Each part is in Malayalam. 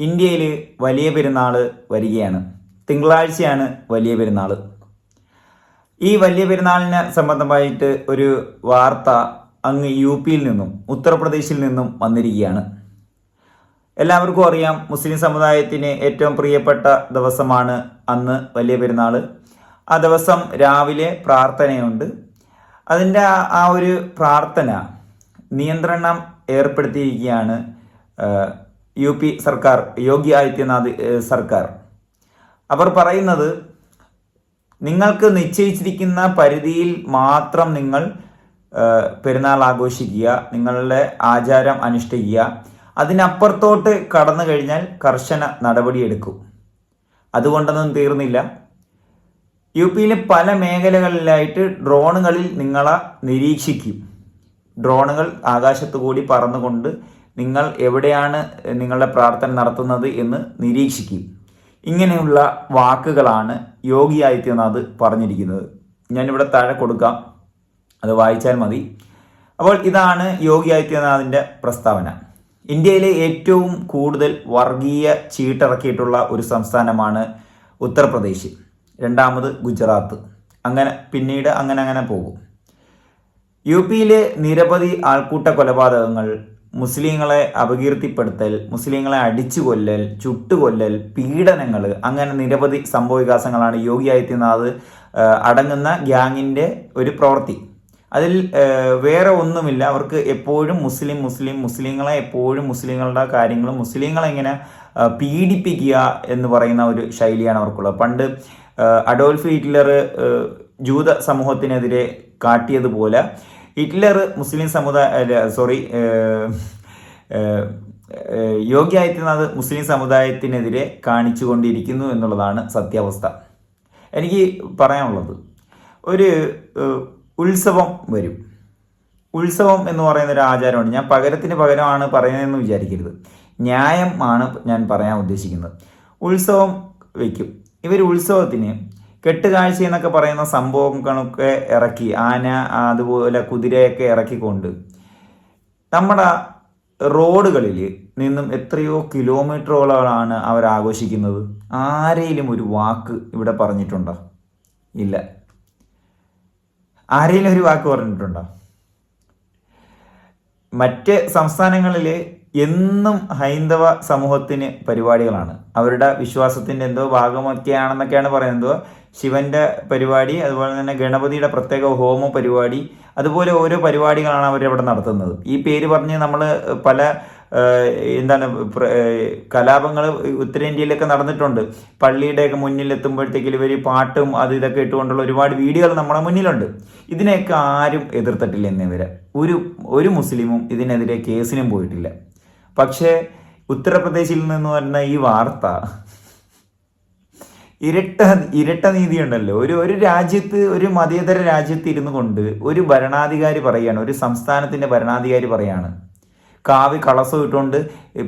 ഇന്ത്യയിൽ വലിയ പെരുന്നാൾ വരികയാണ്. തിങ്കളാഴ്ചയാണ് വലിയ പെരുന്നാൾ ഈ വലിയ പെരുന്നാളിനെ സംബന്ധമായിട്ട് ഒരു വാർത്ത അങ്ങ് യു പിയിൽ നിന്നും ഉത്തർപ്രദേശിൽ നിന്നും വന്നിരിക്കുകയാണ്. എല്ലാവർക്കും അറിയാം മുസ്ലിം സമുദായത്തിന് ഏറ്റവും പ്രിയപ്പെട്ട ദിവസമാണ് അന്ന് വലിയ പെരുന്നാൾ ആ ദിവസം രാവിലെ പ്രാർത്ഥനയുണ്ട്. അതിന്റെ ആ- ഒരു പ്രാർത്ഥന നിയന്ത്രണം ഏർപ്പെടുത്തിയിരിക്കുകയാണ് യു പി സർക്കാർ യോഗി ആദിത്യനാഥ് സർക്കാർ. അവർ പറയുന്നത് നിങ്ങൾക്ക് നിശ്ചയിച്ചിരിക്കുന്ന പരിധിയിൽ മാത്രം നിങ്ങൾ പെരുന്നാൾ ആഘോഷിക്കുക നിങ്ങളുടെ ആചാരം അനുഷ്ഠിക്കുക. അതിനപ്പുറത്തോട്ട് കടന്നു കഴിഞ്ഞാൽ കർശന നടപടിയെടുക്കും. അതുകൊണ്ടൊന്നും തീർന്നില്ല. യു പിയിലെ പല മേഖലകളിലായിട്ട് ഡ്രോണുകളിൽ നിങ്ങളെ നിരീക്ഷിക്കും. ഡ്രോണുകൾ ആകാശത്തു കൂടി പറന്നുകൊണ്ട് നിങ്ങൾ എവിടെയാണ് നിങ്ങളുടെ പ്രാർത്ഥന നടത്തുന്നത് എന്ന് നിരീക്ഷിക്കും. ഇങ്ങനെയുള്ള വാക്കുകളാണ് യോഗി ആദിത്യനാഥ് പറഞ്ഞിരിക്കുന്നത്. ഞാനിവിടെ താഴെ കൊടുക്കാം. അത് വായിച്ചാൽ മതി. അപ്പോൾ ഇതാണ് യോഗി ആദിത്യനാഥിന്റെ പ്രസ്താവന. ഇന്ത്യയിലെ ഏറ്റവും കൂടുതൽ വർഗീയ ചീട്ടിറക്കിയിട്ടുള്ള ഒരു സംസ്ഥാനമാണ് ഉത്തർപ്രദേശ്. രണ്ടാമത് ഗുജറാത്ത്. അങ്ങനെ പിന്നീട് അങ്ങനെ അങ്ങനെ പോകും. യു പിയിലെ നിരവധി ആൾക്കൂട്ട കൊലപാതകങ്ങൾ മുസ്ലിങ്ങളെ അപകീർത്തിപ്പെടുത്തൽ മുസ്ലിങ്ങളെ അടിച്ചു കൊല്ലൽ ചുട്ടുകൊല്ലൽ പീഡനങ്ങൾ അങ്ങനെ നിരവധി സംഭവവികാസങ്ങളാണ് യോഗി ആദിത്യനാഥ് അടങ്ങുന്ന ഗ്യാങ്ങിന്റെ ഒരു പ്രവൃത്തി അതിൽ വേറെ ഒന്നുമില്ല. അവർക്ക് എപ്പോഴും മുസ്ലിം മുസ്ലിം മുസ്ലിങ്ങളെ എപ്പോഴും മുസ്ലിങ്ങളുടെ കാര്യങ്ങളും മുസ്ലിങ്ങളെ ഇങ്ങനെ ആ, പീഡിപ്പിക്കുക എന്ന് പറയുന്ന ഒരു ശൈലിയാണ് അവർക്കുള്ളത്. പണ്ട് അഡോൾഫ് ഹിറ്റ്ലർ ജൂത സമൂഹത്തിനെതിരെ കാട്ടിയതുപോലെ ഹിറ്റ്ലർ മുസ്ലിം സമുദായ സോറി യോഗി ആദിത്യനാഥ് മുസ്ലിം സമുദായത്തിനെതിരെ കാണിച്ചുകൊണ്ടിരിക്കുന്നു എന്നുള്ളതാണ് സത്യാവസ്ഥ. എനിക്ക് പറയാനുള്ളത് ഒരു ഉത്സവം വരും. ഉത്സവം എന്ന് പറയുന്ന ഒരു ആചാരമാണ് ഞാൻ പകരത്തിന് പകരമാണ് പറയുന്നതെന്ന് വിചാരിക്കരുത്. ന്യായം ആണ് ഞാൻ പറയാൻ ഉദ്ദേശിക്കുന്നത്. ഉത്സവം വയ്ക്കും. ഇവർ ഉത്സവത്തിന് കെട്ടുകാഴ്ച എന്നൊക്കെ പറയുന്ന സംഭവങ്ങളൊക്കെ ഇറക്കി ആന അതുപോലെ കുതിരയൊക്കെ ഇറക്കിക്കൊണ്ട് നമ്മുടെ റോഡുകളിൽ നിന്നും എത്രയോ കിലോമീറ്ററുകളാണ് അവർ ആഘോഷിക്കുന്നത്. ആരെങ്കിലും ഒരു വാക്ക് ഇവിടെ പറഞ്ഞിട്ടുണ്ടോ? ഇല്ല. ആരെങ്കിലും ഒരു വാക്ക് പറഞ്ഞിട്ടുണ്ടോ? മറ്റ് സംസ്ഥാനങ്ങളിൽ എന്നും ഹൈന്ദവ സമൂഹത്തിന് പരിപാടികളാണ്. അവരുടെ വിശ്വാസത്തിന്റെ എന്തോ ഭാഗമൊക്കെയാണെന്നൊക്കെയാണ് പറയുന്നത്. ശിവന്റെ പരിപാടി അതുപോലെ തന്നെ ഗണപതിയുടെ പ്രത്യേക ഹോമ പരിപാടി അതുപോലെ ഓരോ പരിപാടികളാണ് അവിടെ നടത്തുന്നത്. ഈ പേര് പറഞ്ഞ് നമ്മൾ പല എന്താണ് കലാപങ്ങൾ ഉത്തരേന്ത്യയിലൊക്കെ നടന്നിട്ടുണ്ട്. പള്ളിയുടെയൊക്കെ മുന്നിൽ എത്തുമ്പോഴത്തേക്കിൽ ഇവർ പാട്ടും അത് ഇതൊക്കെ ഇട്ടുകൊണ്ടുള്ള ഒരുപാട് വീഡിയോകൾ നമ്മുടെ മുന്നിലുണ്ട്. ഇതിനെയൊക്കെ ആരും എതിർത്തിട്ടില്ല എന്നിവരെ ഒരു ഒരു മുസ്ലിമും ഇതിനെതിരെ കേസിനും പോയിട്ടില്ല. പക്ഷേ ഉത്തർപ്രദേശിൽ നിന്ന് വരുന്ന ഈ വാർത്ത ഇരട്ട ഇരട്ട നീതി ഉണ്ടല്ലോ ഒരു ഒരു രാജ്യത്ത് ഒരു മതേതര രാജ്യത്ത് ഇരുന്നു കൊണ്ട് ഒരു ഭരണാധികാരി പറയുകയാണ് ഒരു സംസ്ഥാനത്തിന്റെ ഭരണാധികാരി പറയാണ് കാവി കളസം ഇട്ടുകൊണ്ട്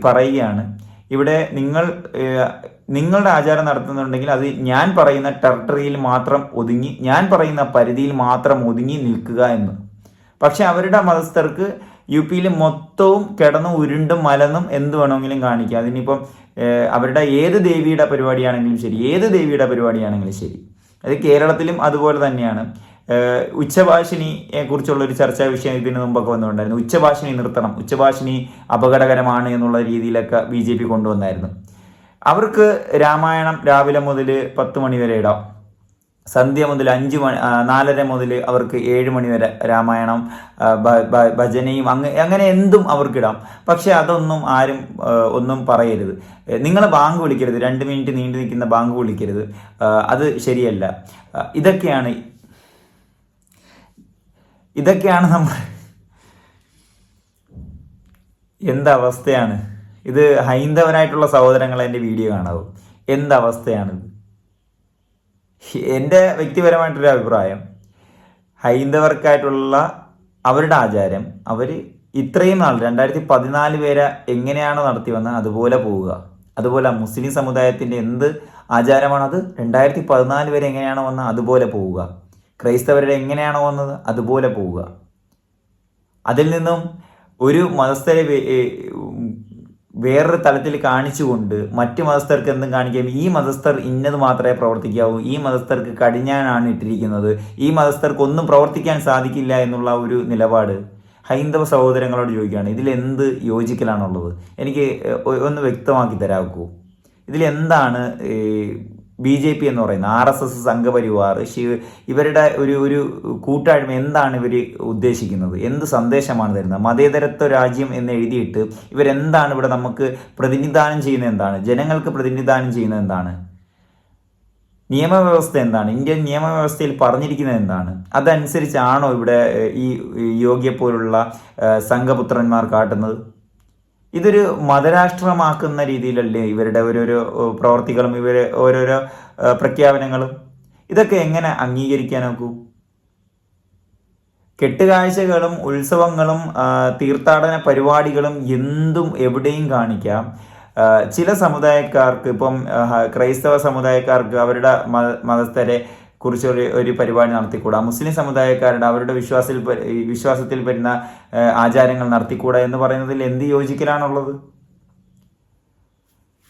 പറയുകയാണ്. ഇവിടെ നിങ്ങൾ നിങ്ങളുടെ ആചാരം നടത്തുന്നുണ്ടെങ്കിൽ അത് ഞാൻ പറയുന്ന ടെറിട്ടറിയിൽ മാത്രം ഒതുങ്ങി ഞാൻ പറയുന്ന പരിധിയിൽ മാത്രം ഒതുങ്ങി നിൽക്കുക എന്ന്. പക്ഷെ അവരുടെ മതസ്ഥർക്ക് യു പിയിൽ മൊത്തവും കിടന്ന് ഉരുണ്ടും മലന്നും എന്ത് വേണമെങ്കിലും കാണിക്കുക അതിനിപ്പം അവരുടെ ഏത് ദേവിയുടെ പരിപാടിയാണെങ്കിലും ശരി ഏത് ദേവിയുടെ പരിപാടിയാണെങ്കിലും ശരി. അത് കേരളത്തിലും അതുപോലെ തന്നെയാണ്. ഉച്ചഭാഷിനിയെ കുറിച്ചുള്ള ഒരു ചർച്ചാ വിഷയം ഇതിന് മുമ്പൊക്കെ വന്നുകൊണ്ടായിരുന്നു. ഉച്ചഭാഷിണി നിർത്തണം. ഉച്ചഭാഷിണി അപകടകരമാണ് എന്നുള്ള രീതിയിലൊക്കെ ബി ജെ പി കൊണ്ടുവന്നായിരുന്നു. അവർക്ക് രാമായണം രാവിലെ മുതൽ പത്ത് മണി വരെ ഇടാം. സന്ധ്യ മുതൽ അഞ്ച് മണി നാലര മുതൽ അവർക്ക് ഏഴ് മണി വരെ രാമായണം ഭജനയും അങ്ങ അങ്ങനെ എന്തും അവർക്കിടാം. പക്ഷെ അതൊന്നും ആരും ഒന്നും പറയരുത്. നിങ്ങൾ ബാങ്ക് വിളിക്കരുത്. രണ്ട് മിനിറ്റ് നീണ്ടു നിൽക്കുന്ന ബാങ്ക് വിളിക്കരുത്. അത് ശരിയല്ല. ഇതൊക്കെയാണ് ഇതൊക്കെയാണ് നമ്മൾ എന്തവസ്ഥയാണ് ഇത് ഹൈന്ദവനായിട്ടുള്ള സഹോദരങ്ങൾ എന്റെ വീഡിയോ കാണാവും. എന്തവസ്ഥയാണിത് എന്റെ വ്യക്തിപരമായിട്ടൊരു അഭിപ്രായം. ഹൈന്ദവർക്കായിട്ടുള്ള അവരുടെ ആചാരം അവർ ഇത്രയും നാൾ രണ്ടായിരത്തി പതിനാല് പേരെ എങ്ങനെയാണോ നടത്തി വന്നത് അതുപോലെ പോവുക. അതുപോലെ മുസ്ലിം സമുദായത്തിന്റെ എന്ത് ആചാരമാണത് രണ്ടായിരത്തി പതിനാല് വരെ എങ്ങനെയാണോ വന്നത് അതുപോലെ പോവുക. ക്രൈസ്തവരുടെ എങ്ങനെയാണോ വന്നത് അതുപോലെ പോവുക. അതിൽ നിന്നും ഒരു മതസ്ഥരെ വേറൊരു തലത്തിൽ കാണിച്ചുകൊണ്ട് മറ്റു മതസ്ഥർക്ക് എന്തും കാണിക്കാം ഈ മതസ്ഥർ ഇന്നത് മാത്രമേ പ്രവർത്തിക്കാവൂ. ഈ മതസ്ഥർക്ക് കടിഞ്ഞാനാണ് ഇട്ടിരിക്കുന്നത്. ഈ മതസ്ഥർക്ക് ഒന്നും പ്രവർത്തിക്കാൻ സാധിക്കില്ല എന്നുള്ള ഒരു നിലപാട് ഹൈന്ദവ സഹോദരങ്ങളോട് ചോദിക്കുകയാണ്. ഇതിൽ എന്ത് യോജിക്കലാണുള്ളത്? എനിക്ക് ഒന്ന് വ്യക്തമാക്കി തരാമോ ഇതിലെന്താണ് ബി ജെ പി എന്ന് പറയുന്ന ആർ എസ് എസ് സംഘപരിവാർ ശിവ ഇവരുടെ ഒരു ഒരു കൂട്ടായ്മ എന്താണ് ഇവർ ഉദ്ദേശിക്കുന്നത്? എന്ത് സന്ദേശമാണ് തരുന്നത്? മതേതരത്വ രാജ്യം എന്ന് എഴുതിയിട്ട് ഇവരെന്താണ് ഇവിടെ നമുക്ക് പ്രതിനിധാനം ചെയ്യുന്നത് എന്താണ്? ജനങ്ങൾക്ക് പ്രതിനിധാനം ചെയ്യുന്നത് എന്താണ്? നിയമവ്യവസ്ഥ എന്താണ്? ഇന്ത്യൻ നിയമവ്യവസ്ഥയിൽ പറഞ്ഞിരിക്കുന്നത് എന്താണ്? അതനുസരിച്ചാണോ ഇവിടെ ഈ യോഗ്യ പോലുള്ള സംഘപുത്രന്മാർ കാട്ടുന്നത്? ഇതൊരു മതരാഷ്ട്രമാക്കുന്ന രീതിയിലല്ലേ ഇവരുടെ ഓരോരോ പ്രവർത്തികളും ഇവരെ ഓരോരോ പ്രഖ്യാപനങ്ങളും? ഇതൊക്കെ എങ്ങനെ അംഗീകരിക്കാൻ നോക്കൂ? കെട്ടുകാഴ്ചകളും ഉത്സവങ്ങളും തീർത്ഥാടന പരിപാടികളും എന്തും എവിടെയും കാണിക്കാം. ചില സമുദായക്കാർക്ക് ഇപ്പം ക്രൈസ്തവ സമുദായക്കാർക്ക് അവരുടെ മത മതസ്ഥരെ കുറിച്ച് ഒരു ഒരു പരിപാടി നടത്തിക്കൂടാ. മുസ്ലിം സമുദായക്കാരുടെ അവരുടെ വിശ്വാസത്തിൽ വിശ്വാസത്തിൽ വരുന്ന ആചാരങ്ങൾ നടത്തിക്കൂടാ എന്ന് പറയുന്നതിൽ എന്ത് യോജിക്കലാണുള്ളത്?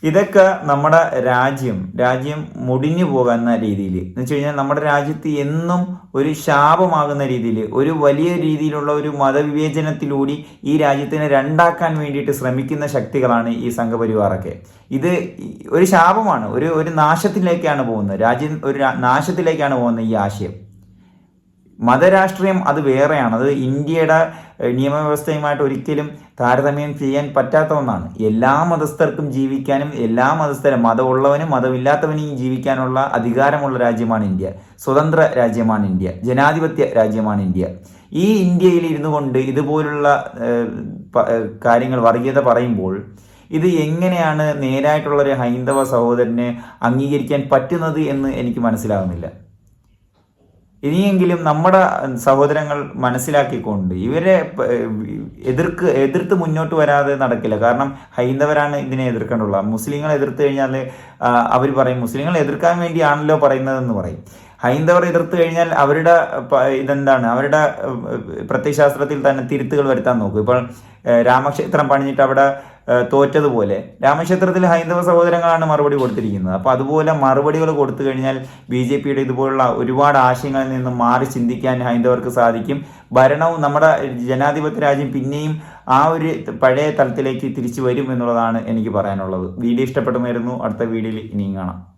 ഇതൊക്കെ നമ്മുടെ രാജ്യം രാജ്യം മുടിഞ്ഞു പോകുന്ന രീതിയിൽ എന്ന് വെച്ച് കഴിഞ്ഞാൽ നമ്മുടെ രാജ്യത്ത് എന്നും ഒരു ശാപമാകുന്ന രീതിയിൽ ഒരു വലിയ രീതിയിലുള്ള ഒരു മതവിവേചനത്തിലൂടി ഈ രാജ്യത്തിനെ രണ്ടാക്കാൻ വേണ്ടിയിട്ട് ശ്രമിക്കുന്ന ശക്തികളാണ് ഈ സംഘപരിവാറൊക്കെ. ഇത് ഒരു ശാപമാണ് ഒരു ഒരു നാശത്തിലേക്കാണ് പോകുന്നത്. രാജ്യം ഒരു നാശത്തിലേക്കാണ് പോകുന്നത് ഈ ആശയം. മതരാഷ്ട്രീയം അത് വേറെയാണ്. അത് ഇന്ത്യയുടെ നിയമവ്യവസ്ഥയുമായിട്ട് ഒരിക്കലും താരതമ്യം ചെയ്യാൻ പറ്റാത്ത ഒന്നാണ്. എല്ലാ മതസ്ഥർക്കും ജീവിക്കാനും എല്ലാ മതസ്ഥരും മതമുള്ളവനും മതമില്ലാത്തവനും ജീവിക്കാനുള്ള അധികാരമുള്ള രാജ്യമാണ് ഇന്ത്യ. സ്വതന്ത്ര രാജ്യമാണ് ഇന്ത്യ. ജനാധിപത്യ രാജ്യമാണ് ഇന്ത്യ. ഈ ഇന്ത്യയിൽ ഇരുന്നു കൊണ്ട് ഇതുപോലുള്ള കാര്യങ്ങൾ വർഗീയത പറയുമ്പോൾ ഇത് എങ്ങനെയാണ് നേരായിട്ടുള്ള ഒരു ഹൈന്ദവ സഹോദരനെ അംഗീകരിക്കാൻ പറ്റുന്നത് എന്ന് എനിക്ക് മനസ്സിലാകുന്നില്ല ഇനിയെങ്കിലും നമ്മുടെ സഹോദരങ്ങൾ മനസ്സിലാക്കിക്കൊണ്ട് ഇവരെ എതിർക്ക് എതിർത്ത് മുന്നോട്ട് വരാതെ നടക്കില്ല. കാരണം ഹൈന്ദവരാണ് ഇതിനെ എതിർക്കേണ്ടുള്ളത് മുസ്ലിങ്ങൾ എതിർത്ത് കഴിഞ്ഞാൽ അവർ പറയും മുസ്ലിങ്ങൾ എതിർക്കാൻ വേണ്ടിയാണല്ലോ പറയുന്നതെന്ന് പറയും. ഹൈന്ദവർ എതിർത്ത് കഴിഞ്ഞാൽ അവരുടെ ഇതെന്താണ്? അവരുടെ പ്രത്യയശാസ്ത്രത്തിൽ തന്നെ തിരുത്തുകൾ വരുത്താൻ നോക്കും. ഇപ്പോൾ രാമക്ഷേത്രം പണിഞ്ഞിട്ട് അവിടെ തോറ്റതുപോലെ. രാമക്ഷേത്രത്തിൽ ഹൈന്ദവ സഹോദരങ്ങളാണ് മറുപടി കൊടുത്തിരിക്കുന്നത്. അപ്പോൾ അതുപോലെ മറുപടികൾ കൊടുത്തു കഴിഞ്ഞാൽ ബി ജെ പിയുടെ ഇതുപോലുള്ള ഒരുപാട് ആശയങ്ങളിൽ നിന്നും മാറി ചിന്തിക്കാൻ ഹൈന്ദവർക്ക് സാധിക്കും. ഭരണവും നമ്മുടെ ജനാധിപത്യ രാജ്യം പിന്നെയും ആ ഒരു പഴയ തലത്തിലേക്ക് തിരിച്ചു വരും എന്നുള്ളതാണ് എനിക്ക് പറയാനുള്ളത്. വീഡിയോ ഇഷ്ടപ്പെടുമായിരുന്നു അടുത്ത വീഡിയോയിൽ ഇനിയും കാണാം.